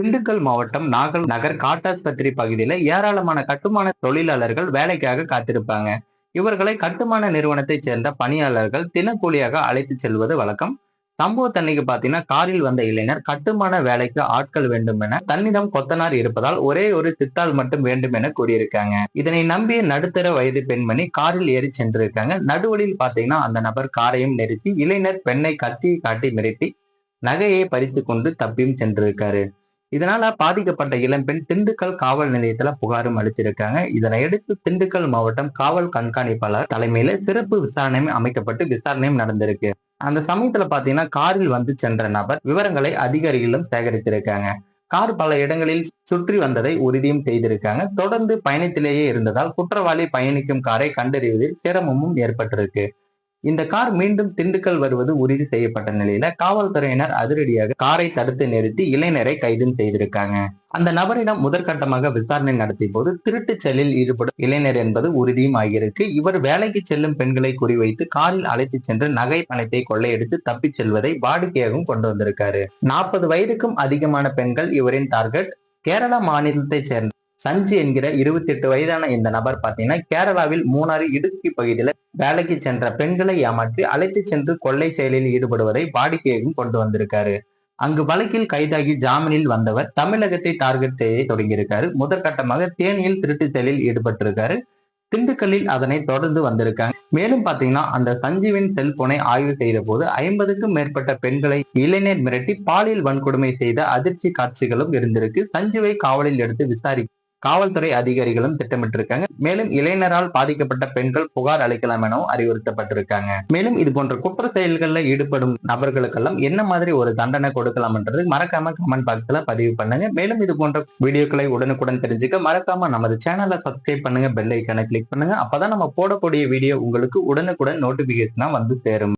திண்டுக்கல் மாவட்டம் நாகல் நகர் காட்டாஸ்பத்திரி பகுதியில ஏராளமான கட்டுமான தொழிலாளர்கள் வேலைக்காக காத்திருப்பாங்க. இவர்களை கட்டுமான நிறுவனத்தை சேர்ந்த பணியாளர்கள் தினக்கூலியாக அழைத்து செல்வது வழக்கம். சம்பவத்தன்னைக்கு பாத்தீங்கன்னா காரில் வந்த இளைஞர் கட்டுமான வேலைக்கு ஆட்கள் வேண்டும் என தன்னிடம் கொத்தனார் இருப்பதால் ஒரே ஒரு சித்தாள் மட்டும் வேண்டும் என கூறியிருக்காங்க. இதனை நம்பிய நடுத்தர வயது பெண்மணி காரில் ஏறி சென்றிருக்காங்க. நடுவழியில் பாத்தீங்கன்னா அந்த நபர் காரையும் நிறுத்தி இளைஞர் பெண்ணை கத்தி காட்டி மிரட்டி நகையை பறித்து கொண்டு தப்பியும் சென்றிருக்காரு. இதனால பாதிக்கப்பட்ட இளம்பெண் திண்டுக்கல் காவல் நிலையத்துல புகாரும் அளிச்சிருக்காங்க இதனையடுத்து திண்டுக்கல் மாவட்டம் காவல் கண்காணிப்பாளர் தலைமையில சிறப்பு விசாரணை அமைக்கப்பட்டு விசாரணையும் நடந்திருக்கு. அந்த சமயத்துல பாத்தீங்கன்னா காரில் வந்து சென்ற நபர் விவரங்களை அதிகாரிகளும் சேகரித்திருக்காங்க. கார் பல இடங்களில் சுற்றி வந்ததை உறுதியும் செய்திருக்காங்க. தொடர்ந்து பயணத்திலேயே இருந்ததால் குற்றவாளி பயணிக்கும் காரை கண்டறிவதில் சிரமமும் ஏற்பட்டிருக்கு. இந்த கார் மீண்டும் திண்டுக்கல் வருவது உறுதி செய்யப்பட்ட நிலையில காவல்துறையினர் அதிரடியாக காரை தடுத்து நிறுத்தி இளைஞரை கைது செய்திருக்காங்க. அந்த நபரிடம் முதற்கட்டமாக விசாரணை நடத்திய போது திருட்டுச் செயலில் ஈடுபடும் இளைஞர் என்பது உறுதியும் ஆகியிருக்கு. இவர் வேலைக்கு செல்லும் பெண்களை குறிவைத்து காரில் அழைத்து சென்று நகை பணத்தை கொள்ளையடித்து தப்பிச் செல்வதை வாடிக்கையாகவும் கொண்டு வந்திருக்காரு. நாற்பது வயதுக்கும் அதிகமான பெண்கள் இவரின் டார்கெட். கேரளா மாநிலத்தைச் சேர்ந்த சஞ்சு என்கிற இருபத்தி எட்டு வயதான இந்த நபர் பாத்தீங்கன்னா கேரளாவில் மூணாறு இடுக்கி பகுதியில வேலைக்கு சென்ற பெண்களை ஏமாற்றி அழைத்து சென்று கொள்ளை செயலில் ஈடுபடுவதை வாடிக்கையையும் கொண்டு வந்திருக்காரு. அங்கு வழக்கில் கைதாகி ஜாமீனில் வந்தவர் தமிழகத்தை டார்கெட் செய்ய தொடங்கியிருக்காரு. முதற்கட்டமாக தேனியில் திருட்டு செயலில் ஈடுபட்டிருக்காரு. திண்டுக்கல்லில் அதனை தொடர்ந்து வந்திருக்காங்க. மேலும் பாத்தீங்கன்னா அந்த சஞ்சீவின் செல்போனை ஆய்வு செய்த போது ஐம்பதுக்கும் மேற்பட்ட பெண்களை இளைஞர் மிரட்டி பாலியல் வன்கொடுமை செய்த அதிர்ச்சி காட்சிகளும் இருந்திருக்கு. சஞ்சுவை காவலில் எடுத்து விசாரி காவல்துறை அதிகாரிகளும் திட்டமிட்டிருக்காங்க. மேலும் இளைஞரால் பாதிக்கப்பட்ட பெண்கள் புகார் அளிக்கலாம் எனவும் அறிவுறுத்தப்பட்டிருக்காங்க. மேலும் இது போன்ற குற்ற செயல்களில் ஈடுபடும் நபர்களுக்கெல்லாம் என்ன மாதிரி ஒரு தண்டனை கொடுக்கலாம்ன்றது மறக்காம கமெண்ட் பாக்ஸ்ல பதிவு பண்ணுங்க. மேலும் இது போன்ற வீடியோக்களை உடனுக்குடன் தெரிஞ்சுக்க மறக்காம நமது சேனலை சப்ஸ்கிரைப் பண்ணுங்க பெல் ஐக்கானை கிளிக் பண்ணுங்க. அப்பதான் நம்ம போடக்கூடிய வீடியோ உங்களுக்கு உடனுக்குடன் நோட்டிபிகேஷனா வந்து சேரும்.